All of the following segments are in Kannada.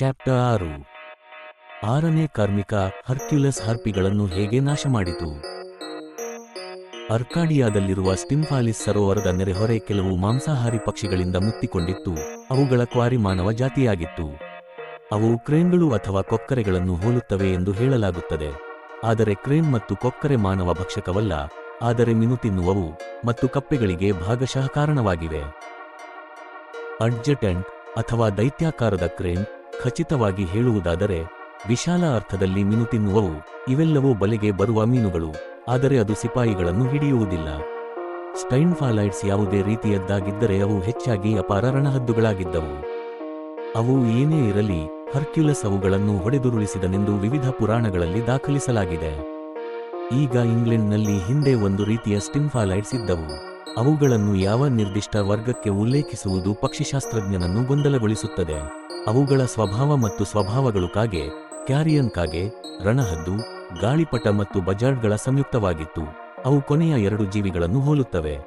ಚಾಪ್ಟರ್ ಆರು. ಆರನೇ ಕಾರ್ಮಿಕ ಹರ್ಕ್ಯುಲಸ್ ಹರ್ಪಿಗಳನ್ನು ಹೇಗೆ ನಾಶ ಮಾಡಿತು? ಅರ್ಕಾಡಿಯಾದಲ್ಲಿರುವ ಸ್ಟಿಂಫಾಲಿಸ್ ಸರೋವರದ ನೆರೆಹೊರೆ ಕೆಲವು ಮಾಂಸಾಹಾರಿ ಪಕ್ಷಿಗಳಿಂದ ಮುತ್ತಿಕೊಂಡಿತ್ತು. ಅವುಗಳ ಕ್ವಾರಿ ಮಾನವ ಜಾತಿಯಾಗಿತ್ತು. ಅವು ಕ್ರೇನ್ಗಳು ಅಥವಾ ಕೊಕ್ಕರೆಗಳನ್ನು ಹೋಲುತ್ತವೆ ಎಂದು ಹೇಳಲಾಗುತ್ತದೆ. ಆದರೆ ಕ್ರೇನ್ ಮತ್ತು ಕೊಕ್ಕರೆ ಮಾನವ ಭಕ್ಷಕವಲ್ಲ, ಆದರೆ ಮಿನು ತಿನ್ನುವವು ಮತ್ತು ಕಪ್ಪೆಗಳಿಗೆ ಭಾಗಶಃ ಕಾರಣವಾಗಿವೆ. ಅಡ್ಜಟೆಂಟ್ ಅಥವಾ ದೈತ್ಯಾಕಾರದ ಕ್ರೇನ್ ಖಚಿತವಾಗಿ ಹೇಳುವುದಾದರೆ, ವಿಶಾಲ ಅರ್ಥದಲ್ಲಿ ಮೀನು ತಿನ್ನುವವು ಇವೆಲ್ಲವೂ ಬಲೆಗೆ ಬರುವ ಮೀನುಗಳು, ಆದರೆ ಅದು ಸಿಪಾಯಿಗಳನ್ನು ಹಿಡಿಯುವುದಿಲ್ಲ. ಸ್ಟೈನ್ಫಾಲೈಟ್ಸ್ ಯಾವುದೇ ರೀತಿಯದ್ದಾಗಿದ್ದರೆ ಅವು ಹೆಚ್ಚಾಗಿ ಅಪಾರ ರಣಹದ್ದುಗಳಾಗಿದ್ದವು. ಅವು ಏನೇ ಇರಲಿ, ಹರ್ಕ್ಯುಲಸ್ ಅವುಗಳನ್ನು ಹೊಡೆದುರುಳಿಸಿದನೆಂದು ವಿವಿಧ ಪುರಾಣಗಳಲ್ಲಿ ದಾಖಲಿಸಲಾಗಿದೆ. ಈಗ ಇಂಗ್ಲೆಂಡ್ನಲ್ಲಿ ಹಿಂದೆ ಒಂದು ರೀತಿಯ ಸ್ಟಿನ್ಫಾಲೈಟ್ಸ್ ಇದ್ದವು. ಅವುಗಳನ್ನು ಯಾವ ನಿರ್ದಿಷ್ಟ ವರ್ಗಕ್ಕೆ ಉಲ್ಲೇಖಿಸುವುದು ಪಕ್ಷಿಶಾಸ್ತ್ರಜ್ಞನನ್ನು ಗೊಂದಲಗೊಳಿಸುತ್ತದೆ. ಅವುಗಳ ಸ್ವಭಾವ ಮತ್ತು ಸ್ವಭಾವಗಳು ಕಾಗೆ ಕ್ಯಾರಿಯನ್ ಕಾಗೆ ರಣಹದ್ದು, ಗಾಳಿಪಟ ಮತ್ತು ಬಜಾರ್ಡ್ಗಳ ಸಂಯುಕ್ತವಾಗಿತ್ತು. ಅವು ಕೊನೆಯ ಎರಡು ಜೀವಿಗಳನ್ನು ಹೋಲುತ್ತವೆ.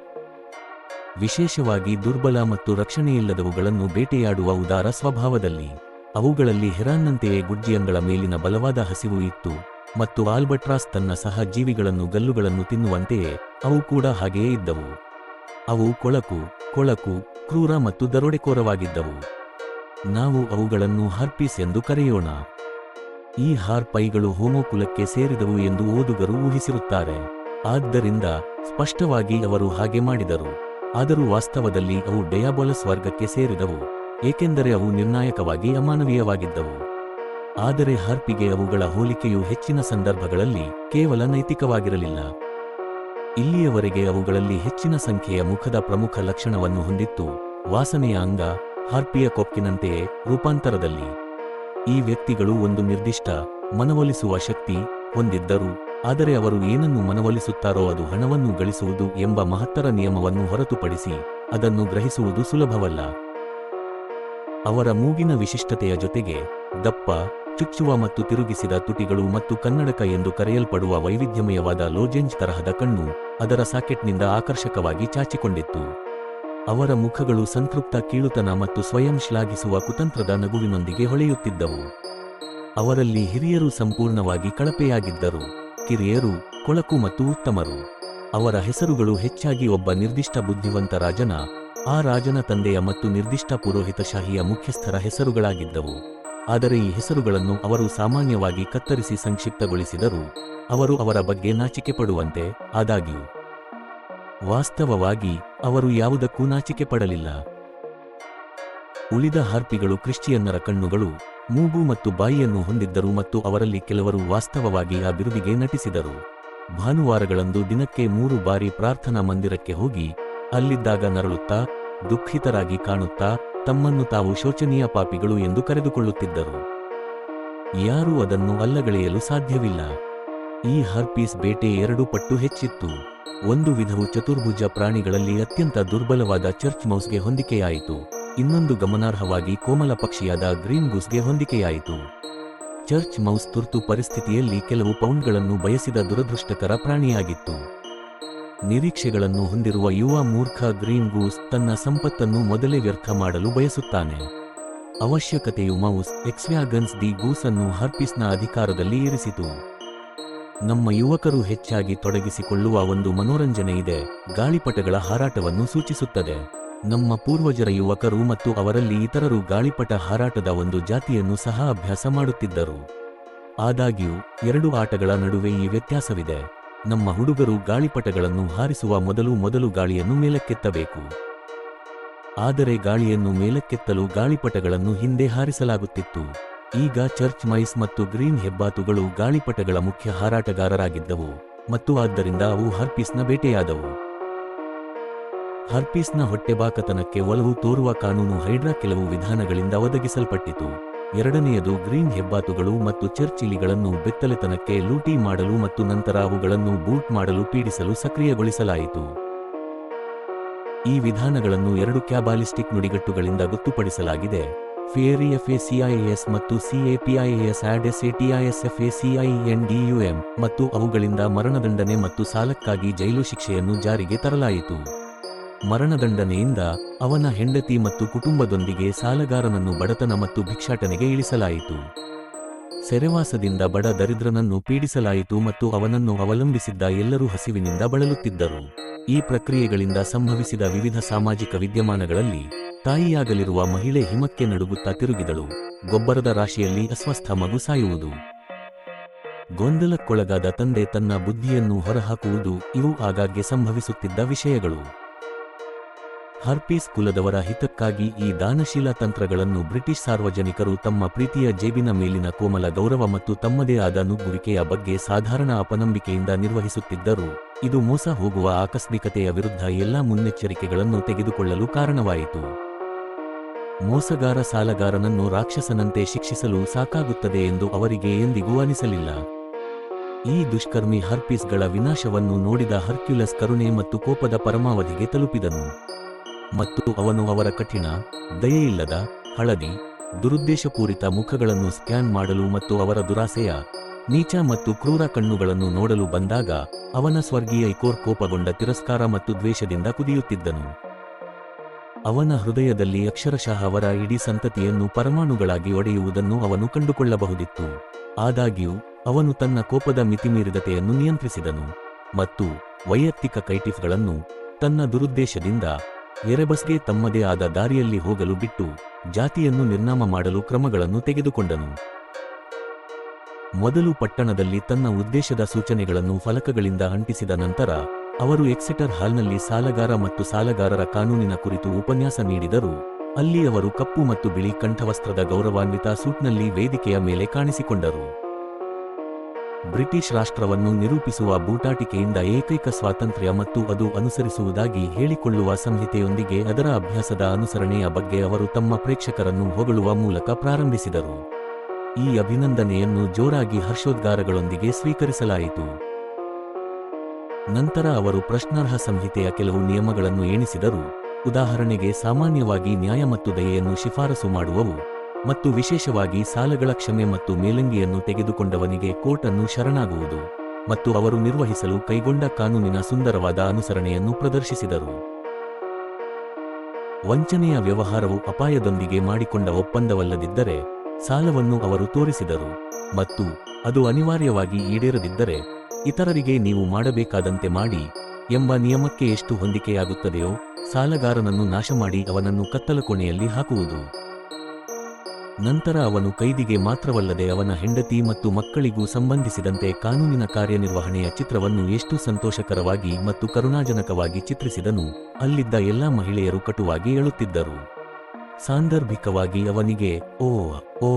ವಿಶೇಷವಾಗಿ ದುರ್ಬಲ ಮತ್ತು ರಕ್ಷಣೆಯಿಲ್ಲದವುಗಳನ್ನು ಬೇಟೆಯಾಡುವ ಉದಾರ ಸ್ವಭಾವದಲ್ಲಿ. ಅವುಗಳಲ್ಲಿ ಹೆರಾನ್ನಂತೆಯೇ ಗುಡ್ಜಿಯಂಗಳ ಮೇಲಿನ ಬಲವಾದ ಹಸಿವು ಇತ್ತು. ಮತ್ತು ಆಲ್ಬಟ್ರಾಸ್ ತನ್ನ ಸಹ ಜೀವಿಗಳನ್ನು ಗಲ್ಲುಗಳನ್ನು ತಿನ್ನುವಂತೆಯೇ ಅವು ಕೂಡ ಹಾಗೆಯೇ ಇದ್ದವು. ಅವು ಕೊಳಕು ಕೊಳಕು, ಕ್ರೂರ ಮತ್ತು ದರೋಡೆಕೋರವಾಗಿದ್ದವು. ನಾವು ಅವುಗಳನ್ನು ಹರ್ಪಿಸ್ ಎಂದು ಕರೆಯೋಣ. ಈ ಹಾರ್ಪೈಗಳು ಹೋಮೋಕುಲಕ್ಕೆ ಸೇರಿದವು ಎಂದು ಓದುಗರು ಊಹಿಸಿರುತ್ತಾರೆ. ಆದ್ದರಿಂದ ಸ್ಪಷ್ಟವಾಗಿ ಅವರು ಹಾಗೆ ಮಾಡಿದರು. ಆದರೂ ವಾಸ್ತವದಲ್ಲಿ ಅವು ಡಯಾಬೊಲಸ್ ವರ್ಗಕ್ಕೆ ಸೇರಿದವು, ಏಕೆಂದರೆ ಅವು ನಿರ್ಣಾಯಕವಾಗಿ ಅಮಾನವೀಯವಾಗಿದ್ದವು. ಆದರೆ ಹರ್ಪಿಗೆ ಅವುಗಳ ಹೋಲಿಕೆಯು ಹೆಚ್ಚಿನ ಸಂದರ್ಭಗಳಲ್ಲಿ ಕೇವಲ ನೈತಿಕವಾಗಿರಲಿಲ್ಲ. ಇಲ್ಲಿಯವರೆಗೆ ಅವುಗಳಲ್ಲಿ ಹೆಚ್ಚಿನ ಸಂಖ್ಯೆಯ ಮುಖದ ಪ್ರಮುಖ ಲಕ್ಷಣವನ್ನು ಹೊಂದಿತ್ತು, ವಾಸನೆಯ ಅಂಗ ಹಾರ್ಪಿಯ ಕೊಕ್ಕಿನಂತೆಯೇ ರೂಪಾಂತರದಲ್ಲಿ. ಈ ವ್ಯಕ್ತಿಗಳು ಒಂದು ನಿರ್ದಿಷ್ಟ ಮನವೊಲಿಸುವ ಶಕ್ತಿ ಹೊಂದಿದ್ದರು, ಆದರೆ ಅವರು ಏನನ್ನು ಮನವೊಲಿಸುತ್ತಾರೋ ಅದು ಹಣವನ್ನು ಗಳಿಸುವುದು ಎಂಬ ಮಹತ್ತರ ನಿಯಮವನ್ನು ಹೊರತುಪಡಿಸಿ ಅದನ್ನು ಗ್ರಹಿಸುವುದು ಸುಲಭವಲ್ಲ. ಅವರ ಮೂಗಿನ ವಿಶಿಷ್ಟತೆಯ ಜೊತೆಗೆ ದಪ್ಪ, ಚುಚ್ಚುವ ಮತ್ತು ತಿರುಗಿಸಿದ ತುಟಿಗಳು ಮತ್ತು ಕನ್ನಡಕ ಎಂದು ಕರೆಯಲ್ಪಡುವ ವೈವಿಧ್ಯಮಯವಾದ ಲೋಜೆಂಜ್ ತರಹದ ಕಣ್ಣು ಅದರ ಸಾಕೆಟ್ನಿಂದ ಆಕರ್ಷಕವಾಗಿ ಚಾಚಿಕೊಂಡಿತ್ತು. ಅವರ ಮುಖಗಳು ಸಂತೃಪ್ತ ಕೀಳುತನ ಮತ್ತು ಸ್ವಯಂ ಶ್ಲಾಘಿಸುವ ಕುತಂತ್ರದ ನಗುವಿನೊಂದಿಗೆ ಹೊಳೆಯುತ್ತಿದ್ದವು. ಅವರಲ್ಲಿ ಹಿರಿಯರು ಸಂಪೂರ್ಣವಾಗಿ ಕಳಪೆಯಾಗಿದ್ದರು. ಕಿರಿಯರು, ಕೊಳಕು ಮತ್ತು ಉತ್ತಮರು. ಅವರ ಹೆಸರುಗಳು ಹೆಚ್ಚಾಗಿ ಒಬ್ಬ ನಿರ್ದಿಷ್ಟ ಬುದ್ಧಿವಂತ ರಾಜನ, ಆ ರಾಜನ ತಂದೆಯ ಮತ್ತು ನಿರ್ದಿಷ್ಟ ಪುರೋಹಿತಶಾಹಿಯ ಮುಖ್ಯಸ್ಥರ ಹೆಸರುಗಳಾಗಿದ್ದವು. ಆದರೆ ಈ ಹೆಸರುಗಳನ್ನು ಅವರು ಸಾಮಾನ್ಯವಾಗಿ ಕತ್ತರಿಸಿ ಸಂಕ್ಷಿಪ್ತಗೊಳಿಸಿದರು, ಅವರು ಅವರ ಬಗ್ಗೆ ನಾಚಿಕೆ ಪಡುವಂತೆ ಆದಾಗ್ಯೂ ವಾಸ್ತವವಾಗಿ ಅವರು ಯಾವುದಕ್ಕೂ ನಾಚಿಕೆ ಪಡಲಿಲ್ಲ. ಉಳಿದ ಹಾರ್ಪಿಗಳು ಕ್ರಿಶ್ಚಿಯನ್ನರ ಕಣ್ಣುಗಳು, ಮೂಗು ಮತ್ತು ಬಾಯಿಯನ್ನು ಹೊಂದಿದ್ದರು ಮತ್ತು ಅವರಲ್ಲಿ ಕೆಲವರು ವಾಸ್ತವವಾಗಿ ಆ ಬಿರುದಿಗೆ ನಟಿಸಿದರು. ಭಾನುವಾರಗಳಂದು ದಿನಕ್ಕೆ ಮೂರು ಬಾರಿ ಪ್ರಾರ್ಥನಾ ಮಂದಿರಕ್ಕೆ ಹೋಗಿ, ಅಲ್ಲಿದ್ದಾಗ ನರಳುತ್ತಾ, ದುಃಖಿತರಾಗಿ ಕಾಣುತ್ತಾ, ತಮ್ಮನ್ನು ತಾವು ಶೋಚನೀಯ ಪಾಪಿಗಳು ಎಂದು ಕರೆದುಕೊಳ್ಳುತ್ತಿದ್ದರು. ಯಾರೂ ಅದನ್ನು ಅಲ್ಲಗಳೆಯಲು ಸಾಧ್ಯವಿಲ್ಲ. ಈ ಹರ್ಪೀಸ್ ಬೇಟೆ ಎರಡು ಪಟ್ಟು ಹೆಚ್ಚಿತ್ತು. ಒಂದು ವಿಧವು ಚತುರ್ಭುಜ ಪ್ರಾಣಿಗಳಲ್ಲಿ ಅತ್ಯಂತ ದುರ್ಬಲವಾದ ಚರ್ಚ್ ಮೌಸ್ಗೆ ಹೊಂದಿಕೆಯಾಯಿತು. ಇನ್ನೊಂದು ಗಮನಾರ್ಹವಾಗಿ ಕೋಮಲ ಪಕ್ಷಿಯಾದ ಗ್ರೀನ್ ಗೂಸ್ಗೆ ಹೊಂದಿಕೆಯಾಯಿತು. ಚರ್ಚ್ ಮೌಸ್ ತುರ್ತು ಪರಿಸ್ಥಿತಿಯಲ್ಲಿ ಕೆಲವು ಪೌಂಡ್ಗಳನ್ನು ಬಯಸಿದ ದುರದೃಷ್ಟಕರ ಪ್ರಾಣಿಯಾಗಿತ್ತು. ನಿರೀಕ್ಷೆಗಳನ್ನು ಹೊಂದಿರುವ ಯುವ ಮೂರ್ಖ ಗ್ರೀನ್ ಗೂಸ್ ತನ್ನ ಸಂಪತ್ತನ್ನು ಮೊದಲೇ ವ್ಯರ್ಥ ಮಾಡಲು ಬಯಸುತ್ತಾನೆ. ಅವಶ್ಯಕತೆಯು ಮೌಸ್ ಎಕ್ಸ್ವ್ಯಾಗನ್ಸ್ ದಿ ಗೂಸ್ ಅನ್ನು ಹರ್ಪಿಸ್ನ ಅಧಿಕಾರದಲ್ಲಿ ಇರಿಸಿತು. ನಮ್ಮ ಯುವಕರು ಹೆಚ್ಚಾಗಿ ತೊಡಗಿಸಿಕೊಳ್ಳುವ ಒಂದು ಮನೋರಂಜನೆ ಇದೆ. ಗಾಳಿಪಟಗಳ ಹಾರಾಟವನ್ನು ಸೂಚಿಸುತ್ತದೆ. ನಮ್ಮ ಪೂರ್ವಜರ ಯುವಕರು ಮತ್ತು ಅವರಲ್ಲಿ ಇತರರು ಗಾಳಿಪಟ ಹಾರಾಟದ ಒಂದು ಜಾತಿಯನ್ನು ಸಹ ಅಭ್ಯಾಸ ಮಾಡುತ್ತಿದ್ದರು. ಆದಾಗ್ಯೂ, ಎರಡು ಆಟಗಳ ನಡುವೆ ಈ ವ್ಯತ್ಯಾಸವಿದೆ. ನಮ್ಮ ಹುಡುಗರು ಗಾಳಿಪಟಗಳನ್ನು ಹಾರಿಸುವ ಮೊದಲು ಮೊದಲು ಗಾಳಿಯನ್ನು ಮೇಲಕ್ಕೆತ್ತಬೇಕು. ಆದರೆ ಗಾಳಿಯನ್ನು ಮೇಲಕ್ಕೆತ್ತಲು ಗಾಳಿಪಟಗಳನ್ನು ಹಿಂದೆ ಹಾರಿಸಲಾಗುತ್ತಿತ್ತು. ಈಗ ಚರ್ಚ್ ಮೈಸ್ ಮತ್ತು ಗ್ರೀನ್ ಹೆಬ್ಬಾತುಗಳು ಗಾಳಿಪಟಗಳ ಮುಖ್ಯ ಹಾರಾಟಗಾರರಾಗಿದ್ದವು ಮತ್ತು ಆದ್ದರಿಂದ ಅವು ಹರ್ಪಿಸ್ನ ಬೇಟೆಯಾದವು. ಹರ್ಪಿಸ್ನ ಹೊಟ್ಟೆಬಾಕತನಕ್ಕೆ ಒಲವು ತೋರುವ ಕಾನೂನು ಹೈಡ್ರಾ ಕೆಲವು ವಿಧಾನಗಳಿಂದ ಒದಗಿಸಲ್ಪಟ್ಟಿತು. ಎರಡನೆಯದು ಗ್ರೀನ್ ಹೆಬ್ಬಾತುಗಳು ಮತ್ತು ಚರ್ಚ್ ಇಲಿಗಳನ್ನು ಬೆತ್ತಲೆತನಕ್ಕೆ ಲೂಟಿ ಮಾಡಲು ಮತ್ತು ನಂತರ ಅವುಗಳನ್ನು ಬೂಟ್ ಮಾಡಲು ಪೀಡಿಸಲು ಸಕ್ರಿಯಗೊಳಿಸಲಾಯಿತು. ಈ ವಿಧಾನಗಳನ್ನು ಎರಡು ಕ್ಯಾಬಾಲಿಸ್ಟಿಕ್ ನುಡಿಗಟ್ಟುಗಳಿಂದ ಗೊತ್ತುಪಡಿಸಲಾಗಿದೆ. ಫಿಯರಿ ಎಸ್ ಮತ್ತು ಸಿಎಪಿಐಎಸ್ ಯು ಎಂ ಮತ್ತು ಅವುಗಳಿಂದ ಮರಣದಂಡನೆ ಮತ್ತು ಸಾಲಕ್ಕಾಗಿ ಜೈಲು ಶಿಕ್ಷೆಯನ್ನು ಜಾರಿಗೆ ತರಲಾಯಿತು. ಮರಣದಂಡನೆಯಿಂದ ಅವನ ಹೆಂಡತಿ ಮತ್ತು ಕುಟುಂಬದೊಂದಿಗೆ ಸಾಲಗಾರನನ್ನು ಬಡತನ ಮತ್ತು ಭಿಕ್ಷಾಟನೆಗೆ ಇಳಿಸಲಾಯಿತು. ಸೆರೆವಾಸದಿಂದ ಬಡ ದರಿದ್ರನನ್ನು ಪೀಡಿಸಲಾಯಿತು ಮತ್ತು ಅವನನ್ನು ಅವಲಂಬಿಸಿದ್ದ ಎಲ್ಲರೂ ಹಸಿವಿನಿಂದ ಬಳಲುತ್ತಿದ್ದರು. ಈ ಪ್ರಕ್ರಿಯೆಗಳಿಂದ ಸಂಭವಿಸಿದ ವಿವಿಧ ಸಾಮಾಜಿಕ ವಿದ್ಯಮಾನಗಳಲ್ಲಿ ತಾಯಿಯಾಗಲಿರುವ ಮಹಿಳೆ ಹಿಮಕ್ಕೆ ನಡುಗುತ್ತಾ ತಿರುಗಿದಳು. ಗೊಬ್ಬರದ ರಾಶಿಯಲ್ಲಿ ಅಸ್ವಸ್ಥ ಮಗು ಸಾಯುವುದು. ಗೊಂದಲಕ್ಕೊಳಗಾದ ತಂದೆ ತನ್ನ ಬುದ್ಧಿಯನ್ನು ಹೊರಹಾಕುವುದು ಇವು ಆಗಾಗ್ಗೆ ಸಂಭವಿಸುತ್ತಿದ್ದ ವಿಷಯಗಳು. ಹರ್ಪೀಸ್ ಕುಲದವರ ಹಿತಕ್ಕಾಗಿ ಈ ದಾನಶೀಲ ತಂತ್ರಗಳನ್ನು ಬ್ರಿಟಿಷ್ ಸಾರ್ವಜನಿಕರು ತಮ್ಮ ಪ್ರೀತಿಯ ಜೇಬಿನ ಮೇಲಿನ ಕೋಮಲ ಗೌರವ ಮತ್ತು ತಮ್ಮದೇ ಆದ ನುಗ್ಗುವಿಕೆಯ ಬಗ್ಗೆ ಸಾಧಾರಣ ಅಪನಂಬಿಕೆಯಿಂದ ನಿರ್ವಹಿಸುತ್ತಿದ್ದರು. ಇದು ಮೋಸ ಹೋಗುವ ಆಕಸ್ಮಿಕತೆಯ ವಿರುದ್ಧ ಎಲ್ಲಾ ಮುನ್ನೆಚ್ಚರಿಕೆಗಳನ್ನು ತೆಗೆದುಕೊಳ್ಳಲು ಕಾರಣವಾಯಿತು. ಮೋಸಗಾರ ಸಾಲಗಾರನನ್ನು ರಾಕ್ಷಸನಂತೆ ಶಿಕ್ಷಿಸಲು ಸಾಕಾಗುತ್ತದೆ ಎಂದು ಅವರಿಗೆ ಎಂದಿಗೂ ಅನಿಸಲಿಲ್ಲ. ಈ ದುಷ್ಕರ್ಮಿ ಹರ್ಪೀಸ್ಗಳ ವಿನಾಶವನ್ನು ನೋಡಿದ ಹರ್ಕ್ಯುಲಸ್ ಕರುಣೆ ಮತ್ತು ಕೋಪದ ಪರಮಾವಧಿಗೆ ತಲುಪಿದನು. ಮತ್ತು ಅವನು ಅವರ ಕಠಿಣ, ದಯೆಯಿಲ್ಲದ, ಹಳದಿ, ದುರುದ್ದೇಶಪೂರಿತ ಮುಖಗಳನ್ನು ಸ್ಕ್ಯಾನ್ ಮಾಡಲು ಮತ್ತು ಅವರ ದುರಾಸೆಯ, ನೀಚ ಮತ್ತು ಕ್ರೂರ ಕಣ್ಣುಗಳನ್ನು ನೋಡಲು ಬಂದಾಗ ಅವನ ಸ್ವರ್ಗೀಯ ಇಕೋರ್ ಕೋಪಗೊಂಡ ತಿರಸ್ಕಾರ ಮತ್ತು ದ್ವೇಷದಿಂದ ಕುದಿಯುತ್ತಿದ್ದನು. ಅವನ ಹೃದಯದಲ್ಲಿ ಅಕ್ಷರಶಃ ಅವರ ಇಡೀ ಸಂತತಿಯನ್ನು ಪರಮಾಣುಗಳಾಗಿ ಒಡೆಯುವುದನ್ನು ಅವನು ಕಂಡುಕೊಳ್ಳಬಹುದಿತ್ತು. ಆದಾಗ್ಯೂ, ಅವನು ತನ್ನ ಕೋಪದ ಮಿತಿಮೀರಿದತೆಯನ್ನು ನಿಯಂತ್ರಿಸಿದನು ಮತ್ತು ವೈಯಕ್ತಿಕ ಕೈಟಿಫ್ಗಳನ್ನು ತನ್ನ ದುರುದ್ದೇಶದಿಂದ ಎರೆಬಸ್ಗೆ ತಮ್ಮದೇ ಆದ ದಾರಿಯಲ್ಲಿ ಹೋಗಲು ಬಿಟ್ಟು ಜಾತಿಯನ್ನು ನಿರ್ನಾಮ ಮಾಡಲು ಕ್ರಮಗಳನ್ನು ತೆಗೆದುಕೊಂಡನು. ಮೊದಲು ಪಟ್ಟಣದಲ್ಲಿ ತನ್ನ ಉದ್ದೇಶದ ಸೂಚನೆಗಳನ್ನು ಫಲಕಗಳಿಂದ ಅಂಟಿಸಿದ ನಂತರ ಅವರು ಎಕ್ಸೆಟರ್ ಹಾಲ್ನಲ್ಲಿ ಸಾಲಗಾರ ಮತ್ತು ಸಾಲಗಾರರ ಕಾನೂನಿನ ಕುರಿತು ಉಪನ್ಯಾಸ ನೀಡಿದರು. ಅಲ್ಲಿ ಅವರು ಕಪ್ಪು ಮತ್ತು ಬಿಳಿ ಕಂಠವಸ್ತ್ರದ ಗೌರವಾನ್ವಿತ ಸೂಟ್ನಲ್ಲಿ ವೇದಿಕೆಯ ಮೇಲೆ ಕಾಣಿಸಿಕೊಂಡರು. ಬ್ರಿಟಿಷ್ ರಾಷ್ಟ್ರವನ್ನು ನಿರೂಪಿಸುವ ಬೂಟಾಟಿಕೆಯಿಂದ ಏಕೈಕ ಸ್ವಾತಂತ್ರ್ಯ ಮತ್ತು ಅದು ಅನುಸರಿಸುವುದಾಗಿ ಹೇಳಿಕೊಳ್ಳುವ ಸಂಹಿತೆಯೊಂದಿಗೆ ಅದರ ಅಭ್ಯಾಸದ ಅನುಸರಣೆಯ ಬಗ್ಗೆ ಅವರು ತಮ್ಮ ಪ್ರೇಕ್ಷಕರನ್ನು ಹೊಗಳುವ ಮೂಲಕ ಪ್ರಾರಂಭಿಸಿದರು. ಈ ಅಭಿನಂದನೆಯನ್ನು ಜೋರಾಗಿ ಹರ್ಷೋದ್ಗಾರಗಳೊಂದಿಗೆ ಸ್ವೀಕರಿಸಲಾಯಿತು. ನಂತರ ಅವರು ಪ್ರಶ್ನಾರ್ಹ ಸಂಹಿತೆಯ ಕೆಲವು ನಿಯಮಗಳನ್ನು ಎಣಿಸಿದರು. ಉದಾಹರಣೆಗೆ, ಸಾಮಾನ್ಯವಾಗಿ ನ್ಯಾಯ ಮತ್ತು ದಯೆಯನ್ನು ಶಿಫಾರಸು ಮಾಡುವವು. ಮತ್ತು ವಿಶೇಷವಾಗಿ ಸಾಲಗಳ ಕ್ಷಮೆ ಮತ್ತು ಮೇಲಂಗಿಯನ್ನು ತೆಗೆದುಕೊಂಡವನಿಗೆ ಕೋರ್ಟ್ ಅನ್ನು ಶರಣಾಗುವುದು ಮತ್ತು ಅವರು ನಿರ್ವಹಿಸಲು ಕೈಗೊಂಡ ಕಾನೂನಿನ ಸುಂದರವಾದ ಅನುಸರಣೆಯನ್ನು ಪ್ರದರ್ಶಿಸಿದರು. ವಂಚನೆಯ ವ್ಯವಹಾರವು ಅಪಾಯದೊಂದಿಗೆ ಮಾಡಿಕೊಂಡ ಒಪ್ಪಂದವಲ್ಲದಿದ್ದರೆ ಸಾಲವನ್ನು ಅವರು ತೋರಿಸಿದರು ಮತ್ತು ಅದು ಅನಿವಾರ್ಯವಾಗಿ ಈಡೇರದಿದ್ದರೆ ಇತರರಿಗೆ ನೀವು ಮಾಡಬೇಕಾದಂತೆ ಮಾಡಿ ಎಂಬ ನಿಯಮಕ್ಕೆ ಎಷ್ಟು ಹೊಂದಿಕೆಯಾಗುತ್ತದೆಯೋ ಸಾಲಗಾರನನ್ನು ನಾಶಮಾಡಿ ಅವನನ್ನು ಕತ್ತಲ ಕೋಣೆಯಲ್ಲಿ ಹಾಕುವುದು. ನಂತರ ಅವನು ಕೈದಿಗೆ ಮಾತ್ರವಲ್ಲದೆ ಅವನ ಹೆಂಡತಿ ಮತ್ತು ಮಕ್ಕಳಿಗೂ ಸಂಬಂಧಿಸಿದಂತೆ ಕಾನೂನಿನ ಕಾರ್ಯನಿರ್ವಹಣೆಯ ಚಿತ್ರವನ್ನು ಎಷ್ಟು ಸಂತೋಷಕರವಾಗಿ ಮತ್ತು ಕರುಣಾಜನಕವಾಗಿ ಚಿತ್ರಿಸಿದನು, ಅಲ್ಲಿದ್ದ ಎಲ್ಲಾ ಮಹಿಳೆಯರು ಕಟುವಾಗಿ ಏಳುತ್ತಿದ್ದರು. ಸಾಂದರ್ಭಿಕವಾಗಿ ಅವನಿಗೆ ಓ ಓ